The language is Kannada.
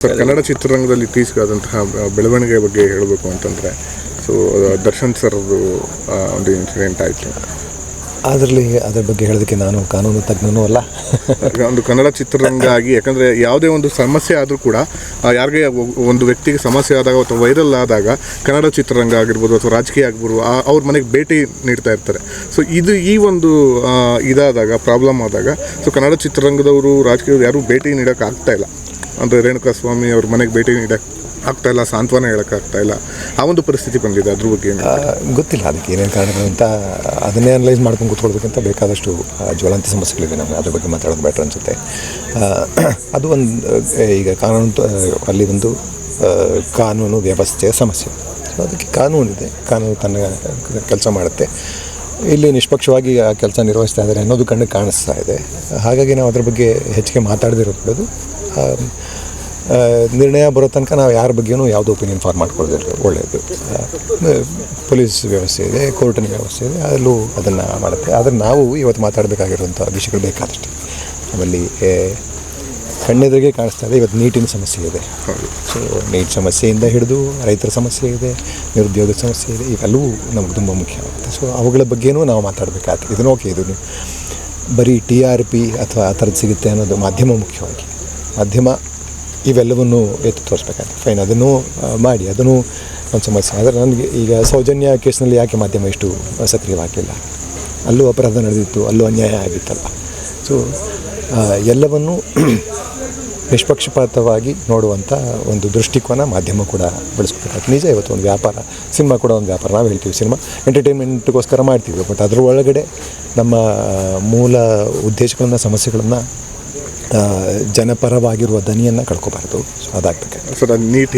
ಸರ್ ಕನ್ನಡ ಚಿತ್ರರಂಗದಲ್ಲಿ ಇತ್ತೀಚೆಗಾದಂತಹ ಬೆಳವಣಿಗೆ ಬಗ್ಗೆ ಹೇಳಬೇಕು ಅಂತಂದರೆ ಸೊ ದರ್ಶನ್ ಸರ್ದು ಆ, ಒಂದು ಇನ್ಸಿಡೆಂಟ್ ಆಯಿತು. ಅದರಲ್ಲಿ ಅದರ ಬಗ್ಗೆ ಹೇಳೋದಕ್ಕೆ ನಾನು ಕಾನೂನು ತಜ್ಞನೂ ಅಲ್ಲ. ಒಂದು ಕನ್ನಡ ಚಿತ್ರರಂಗ ಆಗಿ ಯಾಕಂದರೆ ಯಾವುದೇ ಒಂದು ಸಮಸ್ಯೆ ಆದರೂ ಕೂಡ ಯಾರಿಗೆ ಒಂದು ವ್ಯಕ್ತಿಗೆ ಸಮಸ್ಯೆ ಆದಾಗ ಅಥವಾ ವೈರಲ್ ಆದಾಗ ಕನ್ನಡ ಚಿತ್ರರಂಗ ಆಗಿರ್ಬೋದು ಅಥವಾ ರಾಜಕೀಯ ಆಗಿರ್ಬೋದು ಅವ್ರ ಮನೆಗೆ ಭೇಟಿ ನೀಡ್ತಾ ಇರ್ತಾರೆ. ಸೊ ಇದು ಈ ಒಂದು ಇದಾದಾಗ ಪ್ರಾಬ್ಲಮ್ ಆದಾಗ ಸೊ ಕನ್ನಡ ಚಿತ್ರರಂಗದವರು ರಾಜಕೀಯದವರು ಯಾರೂ ಭೇಟಿ ನೀಡೋಕ್ಕಾಗ್ತಾ ಆಗ್ತಾ ಇಲ್ಲ. ಅಂದರೆ ರೇಣುಕಾ ಸ್ವಾಮಿ ಅವ್ರ ಮನೆಗೆ ಭೇಟಿ ನೀಡಕ್ಕೆ ಆಗ್ತಾ ಇಲ್ಲ, ಸಾಂತ್ವನ ಹೇಳಕ್ಕೆ ಇಲ್ಲ. ಆ ಒಂದು ಪರಿಸ್ಥಿತಿ ಬಂದಿದೆ, ಅದ್ರ ಬಗ್ಗೆ ಗೊತ್ತಿಲ್ಲ, ಅದಕ್ಕೆ ಏನೇನು ಕಾರಣಗಳು ಅಂತ ಅದನ್ನೇ ಅನಲೈಸ್ ಮಾಡ್ಕೊಂಡು ಕೂತ್ಕೊಳ್ಬೇಕಂತ ಬೇಕಾದಷ್ಟು ಜ್ವಲಂತ ಸಮಸ್ಯೆಗಳಿವೆ ನಮಗೆ. ಅದ್ರ ಬಗ್ಗೆ ಮಾತಾಡೋದು ಬೆಟ್ರ್ ಅನಿಸುತ್ತೆ. ಅದು ಒಂದು ಈಗ ಕಾನೂನು ಅಲ್ಲಿ ಒಂದು ಕಾನೂನು ವ್ಯವಸ್ಥೆಯ ಸಮಸ್ಯೆ. ಅದಕ್ಕೆ ಕಾನೂನಿದೆ ಕಾನೂನು ತನ್ನ ಕೆಲಸ ಮಾಡುತ್ತೆ. ಇಲ್ಲಿ ನಿಷ್ಪಕ್ಷವಾಗಿ ಆ ಕೆಲಸ ನಿರ್ವಹಿಸ್ತಾ ಇದ್ದಾರೆ ಅನ್ನೋದು ಕಣ್ಣಿಗೆ ಕಾಣಿಸ್ತಾ ಇದೆ. ಹಾಗಾಗಿ ನಾವು ಅದ್ರ ಬಗ್ಗೆ ಹೆಚ್ಚಿಗೆ ಮಾತಾಡದಿರೋದು ನಿರ್ಣಯ ಬರೋ ತನಕ ನಾವು ಯಾರ ಬಗ್ಗೆನೂ ಯಾವುದೋ ಒಪಿನಿಯನ್ ಫಾರ್ಮ್ ಮಾಡ್ಕೊಳ್ಳೋದಿಲ್ಲ. ಒಳ್ಳೆಯದು ಪೊಲೀಸ್ ವ್ಯವಸ್ಥೆ ಇದೆ, ಕೋರ್ಟಿನ ವ್ಯವಸ್ಥೆ ಇದೆ ಅದರಲ್ಲೂ ಅದನ್ನು ಮಾಡುತ್ತೆ. ಆದರೆ ನಾವು ಇವತ್ತು ಮಾತಾಡಬೇಕಾಗಿರುವಂಥ ವಿಷಯಗಳು ಬೇಕಾದಷ್ಟು. ನಮ್ಮಲ್ಲಿ ಕಣ್ಣೆದುರಿಗೆ ಕಾಣಿಸ್ತಾ ಇದೆ. ಇವತ್ತು ನೀಟಿನ ಸಮಸ್ಯೆ ಇದೆ. ಸೊ ನೀಟ್ ಸಮಸ್ಯೆಯಿಂದ ಹಿಡಿದು ರೈತರ ಸಮಸ್ಯೆ ಇದೆ ನಿರುದ್ಯೋಗ ಸಮಸ್ಯೆ ಇದೆ ಇವೆಲ್ಲವೂ ನಮ್ಗೆ ತುಂಬ ಮುಖ್ಯವಾಗುತ್ತೆ. ಸೊ ಅವುಗಳ ಬಗ್ಗೆನೂ ನಾವು ಮಾತಾಡಬೇಕಾಗ್ತದೆ ಇದನ್ನು ಓಕೆ ಇದು ಬರೀ ಟಿ ಆರ್ ಪಿ ಅಥವಾ ಆ ಥರದ್ದು ಸಿಗುತ್ತೆ ಅನ್ನೋದು ಮಾಧ್ಯಮ ಮುಖ್ಯವಾಗಿ. ಮಾಧ್ಯಮ ಇವೆಲ್ಲವನ್ನು ಎತ್ತಿ ತೋರಿಸ್ಬೇಕಾಗ್ತದೆ ಫೈನ್ ಅದನ್ನು ಮಾಡಿ ಅದನ್ನು ಒಂದು ಸಮಸ್ಯೆ. ಆದರೆ ನನಗೆ ಈಗ ಸೌಜನ್ಯ ಕೇಸ್ನಲ್ಲಿ ಯಾಕೆ ಮಾಧ್ಯಮ ಇಷ್ಟು ಸಕ್ರಿಯವಾಗಿಲ್ಲ? ಅಲ್ಲೂ ಅಪರಾಧ ನಡೆದಿತ್ತು ಅಲ್ಲೂ ಅನ್ಯಾಯ ಆಗಿತ್ತಲ್ಲ. ಸೊ ಎಲ್ಲವನ್ನು ನಿಷ್ಪಕ್ಷಪಾತವಾಗಿ ನೋಡುವಂಥ ಒಂದು ದೃಷ್ಟಿಕೋನ ಮಾಧ್ಯಮ ಕೂಡ ಬೆಳೆಸ್ಕೊಬೇಕಾಗ್ತದೆ ನಿಜ. ಇವತ್ತು ಒಂದು ವ್ಯಾಪಾರ, ಸಿನಿಮಾ ಕೂಡ ಒಂದು ವ್ಯಾಪಾರ. ನಾವು ಹೇಳ್ತೀವಿ ಸಿನಿಮಾ. ಎಂಟರ್ಟೈನ್ಮೆಂಟ್ಗೋಸ್ಕರ ಮಾಡ್ತೀವಿ. ಬಟ್ ಅದರ ಒಳಗಡೆ ನಮ್ಮ ಮೂಲ ಉದ್ದೇಶಗಳನ್ನು, ಸಮಸ್ಯೆಗಳನ್ನು ಜನಪರವಾಗಿರುವ ದನಿಯನ್ನು ಕಳ್ಕೊಬಾರ್ದು. ಸೊ ಅದಾಗ್ತದೆ ಸರ್ ಅದು ನೀಟ್